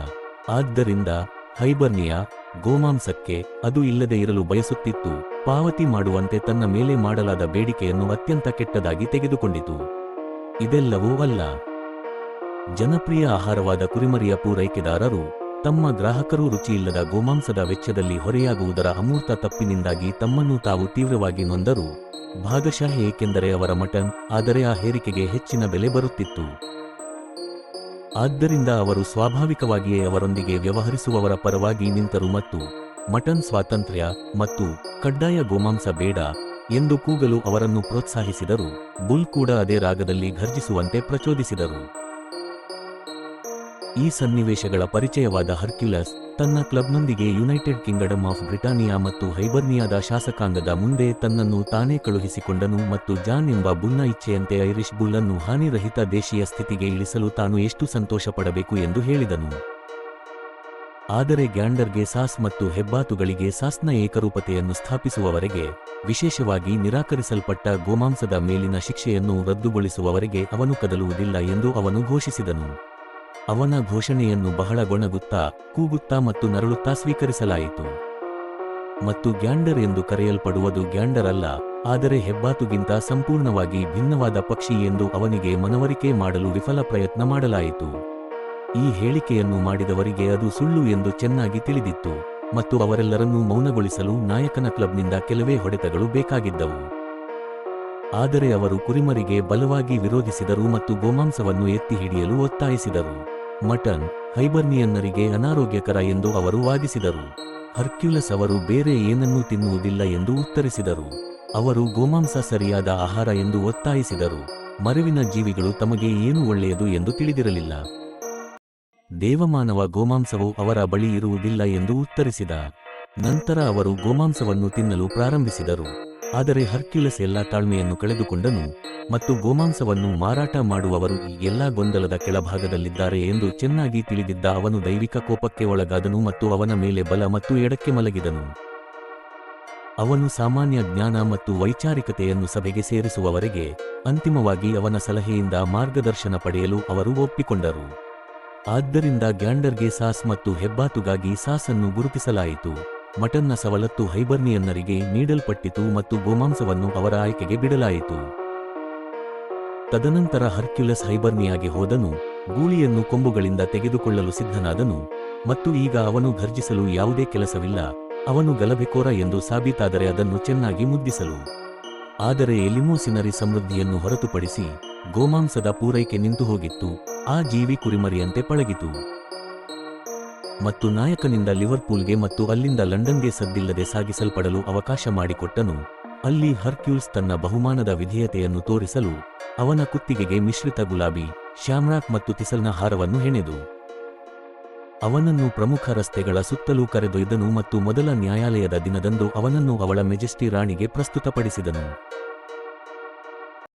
ಆದ್ದರಿಂದ ಹೈಬರ್ನಿಯಾ ಗೋಮಾಂಸಕ್ಕೆ ಅದು ಇಲ್ಲದೆ ಇರಲು ಬಯಸುತ್ತಿತ್ತು. ಪಾವತಿ ಮಾಡುವಂತೆ ತನ್ನ ಮೇಲೆ ಮಾಡಲಾದ ಬೇಡಿಕೆಯನ್ನು ಅತ್ಯಂತ ಕೆಟ್ಟದಾಗಿ ತೆಗೆದುಕೊಂಡಿತು. ಇದೆಲ್ಲವೂ ಅಲ್ಲ. ಜನಪ್ರಿಯ ಆಹಾರವಾದ ಕುರಿಮರಿಯ ಪೂರೈಕೆದಾರರು, ತಮ್ಮ ಗ್ರಾಹಕರು ರುಚಿಯಿಲ್ಲದ ಗೋಮಾಂಸದ ವೆಚ್ಚದಲ್ಲಿ ಹೊರೆಯಾಗುವುದರ ಅಮೂರ್ತ ತಪ್ಪಿನಿಂದಾಗಿ ತಮ್ಮನ್ನು ತಾವು ತೀವ್ರವಾಗಿ ನೊಂದರು. ಭಾಗಶಃ ಏಕೆಂದರೆ ಅವರ ಮಟನ್, ಆದರೆ ಆ ಹೇರಿಕೆಗೆ ಹೆಚ್ಚಿನ ಬೆಲೆ ಬರುತ್ತಿತ್ತು. ಆದ್ದರಿಂದ ಅವರು ಸ್ವಾಭಾವಿಕವಾಗಿಯೇ ಅವರೊಂದಿಗೆ ವ್ಯವಹರಿಸುವವರ ಪರವಾಗಿ ನಿಂತರು ಮತ್ತು ಮಟನ್ ಸ್ವಾತಂತ್ರ್ಯ ಮತ್ತು ಕಡ್ಡಾಯ ಗೋಮಾಂಸ ಬೇಡ ಎಂದು ಕೂಗಲು ಅವರನ್ನು ಪ್ರೋತ್ಸಾಹಿಸಿದರು. ಬುಲ್ ಕೂಡ ಅದೇ ರಾಗದಲ್ಲಿ ಘರ್ಜಿಸುವಂತೆ ಪ್ರಚೋದಿಸಿದರು. ಈ ಸನ್ನಿವೇಶಗಳ ಪರಿಚಯವಾದ ಹರ್ಕ್ಯುಲಸ್ ತನ್ನ ಕ್ಲಬ್ನೊಂದಿಗೆ ಯುನೈಟೆಡ್ ಕಿಂಗ್ಡಮ್ ಆಫ್ ಬ್ರಿಟಾನಿಯಾ ಮತ್ತು ಹೈಬರ್ನಿಯಾದ ಶಾಸಕಾಂಗದ ಮುಂದೆ ತನ್ನನ್ನು ತಾನೇ ಕಳುಹಿಸಿಕೊಂಡನು ಮತ್ತು ಜಾನ್ ಎಂಬ ಬುನ್ನ ಇಚ್ಛೆಯಂತೆ ಐರಿಷ್ ಬುಲ್ ಅನ್ನು ಹಾನಿರಹಿತ ದೇಶೀಯ ಸ್ಥಿತಿಗೆ ಇಳಿಸಲು ತಾನು ಎಷ್ಟು ಸಂತೋಷಪಡಬೇಕು ಎಂದು ಹೇಳಿದನು. ಆದರೆ ಗ್ಯಾಂಡರ್ಗೆ ಸಾಸ್ ಮತ್ತು ಹೆಬ್ಬಾತುಗಳಿಗೆ ಸಾಸ್ನ ಏಕರೂಪತೆಯನ್ನು ಸ್ಥಾಪಿಸುವವರೆಗೆ, ವಿಶೇಷವಾಗಿ ನಿರಾಕರಿಸಲ್ಪಟ್ಟ ಗೋಮಾಂಸದ ಮೇಲಿನ ಶಿಕ್ಷೆಯನ್ನು ರದ್ದುಗೊಳಿಸುವವರೆಗೆ ಅವನು ಕದಲುವುದಿಲ್ಲ ಎಂದು ಅವನು ಘೋಷಿಸಿದನು. ಅವನ ಘೋಷಣೆಯನ್ನು ಬಹಳ ಗೊಣಗುತ್ತಾ, ಕೂಗುತ್ತಾ ಮತ್ತು ನರಳುತ್ತಾ ಸ್ವೀಕರಿಸಲಾಯಿತು. ಮತ್ತು ಗ್ಯಾಂಡರ್ ಎಂದು ಕರೆಯಲ್ಪಡುವುದು ಗ್ಯಾಂಡರ್ ಅಲ್ಲ ಆದರೆ ಹೆಬ್ಬಾತುಗಿಂತ ಸಂಪೂರ್ಣವಾಗಿ ಭಿನ್ನವಾದ ಪಕ್ಷಿ ಎಂದು ಅವನಿಗೆ ಮನವರಿಕೆ ಮಾಡಲು ವಿಫಲ ಪ್ರಯತ್ನ ಮಾಡಲಾಯಿತು. ಈ ಹೇಳಿಕೆಯನ್ನು ಮಾಡಿದವರಿಗೆ ಅದು ಸುಳ್ಳು ಎಂದು ಚೆನ್ನಾಗಿ ತಿಳಿದಿತ್ತು, ಮತ್ತು ಅವರೆಲ್ಲರನ್ನೂ ಮೌನಗೊಳಿಸಲು ನಾಯಕನ ಕ್ಲಬ್ನಿಂದ ಕೆಲವೇ ಹೊಡೆತಗಳು ಬೇಕಾಗಿದ್ದವು. ಆದರೆ ಅವರು ಕುರಿಮರಿಗೆ ಬಲವಾಗಿ ವಿರೋಧಿಸಿದರು ಮತ್ತು ಗೋಮಾಂಸವನ್ನು ಎತ್ತಿ ಹಿಡಿಯಲು ಒತ್ತಾಯಿಸಿದರು. ಮಟನ್, ಹೈಬರ್ನಿಯನ್ನರಿಗೆ ಅನಾರೋಗ್ಯಕರ ಎಂದು ಅವರು ವಾದಿಸಿದರು. ಹರ್ಕ್ಯುಲಸ್ ಅವರು ಬೇರೆ ಏನನ್ನೂ ತಿನ್ನುವುದಿಲ್ಲ ಎಂದು ಉತ್ತರಿಸಿದರು. ಅವರು ಗೋಮಾಂಸ ಸರಿಯಾದ ಆಹಾರ ಎಂದು ಒತ್ತಾಯಿಸಿದರು. ಮರವಿನ ಜೀವಿಗಳು ತಮಗೆ ಏನು ಒಳ್ಳೆಯದು ಎಂದು ತಿಳಿದಿರಲಿಲ್ಲ. ದೇವಮಾನವ ಗೋಮಾಂಸವು ಅವರ ಬಳಿ ಇರುವುದಿಲ್ಲ ಎಂದು ಉತ್ತರಿಸಿದ. ನಂತರ ಅವರು ಗೋಮಾಂಸವನ್ನು ತಿನ್ನಲು ಪ್ರಾರಂಭಿಸಿದರು. ಆದರೆ ಹರ್ಕ್ಯುಲಸ್ ಎಲ್ಲಾ ತಾಳ್ಮೆಯನ್ನು ಕಳೆದುಕೊಂಡನು ಮತ್ತು ಗೋಮಾಂಸವನ್ನು ಮಾರಾಟ ಮಾಡುವವರು ಈ ಎಲ್ಲಾ ಗೊಂದಲದ ಕೆಳಭಾಗದಲ್ಲಿದ್ದಾರೆ ಎಂದು ಚೆನ್ನಾಗಿ ತಿಳಿದಿದ್ದ ಅವನು ದೈವಿಕ ಕೋಪಕ್ಕೆ ಒಳಗಾದನು ಮತ್ತು ಅವನ ಮೇಲೆ ಬಲ ಮತ್ತು ಎಡಕ್ಕೆ ಮಲಗಿದನು. ಅವನು ಸಾಮಾನ್ಯ ಜ್ಞಾನ ಮತ್ತು ವೈಚಾರಿಕತೆಯನ್ನು ಸಭೆಗೆ ಸೇರಿಸುವವರೆಗೆ ಅಂತಿಮವಾಗಿ ಅವನ ಸಲಹೆಯಿಂದ ಮಾರ್ಗದರ್ಶನ ಪಡೆಯಲು ಅವರು ಒಪ್ಪಿಕೊಂಡರು. ಆದ್ದರಿಂದ ಗ್ಯಾಂಡರ್ಗೆ ಸಾಸ್ ಮತ್ತು ಹೆಬ್ಬಾತುಗಾಗಿ ಸಾಸನ್ನು ಗುರುತಿಸಲಾಯಿತು. ಮಟನ್ನ ಸವಲತ್ತು ಹೈಬರ್ನಿಯನ್ನರಿಗೆ ನೀಡಲ್ಪಟ್ಟಿತು ಮತ್ತು ಗೋಮಾಂಸವನ್ನು ಅವರ ಆಯ್ಕೆಗೆ ಬಿಡಲಾಯಿತು. ತದನಂತರ ಹರ್ಕ್ಯುಲಸ್ ಹೈಬರ್ನಿಯಾಗಿ ಹೋದನು, ಗೂಳಿಯನ್ನು ಕೊಂಬುಗಳಿಂದ ತೆಗೆದುಕೊಳ್ಳಲು ಸಿದ್ಧನಾದನು, ಮತ್ತು ಈಗ ಅವನು ಘರ್ಜಿಸಲು ಯಾವುದೇ ಕೆಲಸವಿಲ್ಲ, ಅವನು ಗಲಭೆಕೋರ ಎಂದು ಸಾಬೀತಾದರೆ ಅದನ್ನು ಚೆನ್ನಾಗಿ ಮುದ್ದಿಸಲು. ಆದರೆ ಎಲಿಮೋಸಿನರಿ ಸಮೃದ್ಧಿಯನ್ನು ಹೊರತುಪಡಿಸಿ, ಗೋಮಾಂಸದ ಪೂರೈಕೆ ನಿಂತು ಹೋಗಿತ್ತು ಆ ಜೀವಿ ಕುರಿಮರಿಯಂತೆ ಪಳಗಿತು. ಮತ್ತು ನಾಯಕನಿಂದ ಲಿವರ್ಪೂಲ್ಗೆ ಮತ್ತು ಅಲ್ಲಿಂದ ಲಂಡನ್ಗೆ ಸದ್ದಿಲ್ಲದೆ ಸಾಗಿಸಲ್ಪಡಲು ಅವಕಾಶ ಮಾಡಿಕೊಟ್ಟನು. ಅಲ್ಲಿ ಹರ್ಕ್ಯೂಲ್ಸ್ ತನ್ನ ಬಹುಮಾನದ ವಿಧೇಯತೆಯನ್ನು ತೋರಿಸಲು ಅವನ ಕುತ್ತಿಗೆಗೆ ಮಿಶ್ರಿತ ಗುಲಾಬಿ, ಶ್ಯಾಮ್ರಾಕ್ ಮತ್ತು ತಿಸಲ್ನ ಹಾರವನ್ನು ಹೆಣೆದು. ಅವನನ್ನು ಪ್ರಮುಖ ರಸ್ತೆಗಳ ಸುತ್ತಲೂ ಕರೆದೊಯ್ದನು ಮತ್ತು ಮೊದಲ ನ್ಯಾಯಾಲಯದ ದಿನದಂದು ಅವನನ್ನು ಅವಳ ಮೆಜೆಸ್ಟಿ ರಾಣಿಗೆ ಪ್ರಸ್ತುತಪಡಿಸಿದನು.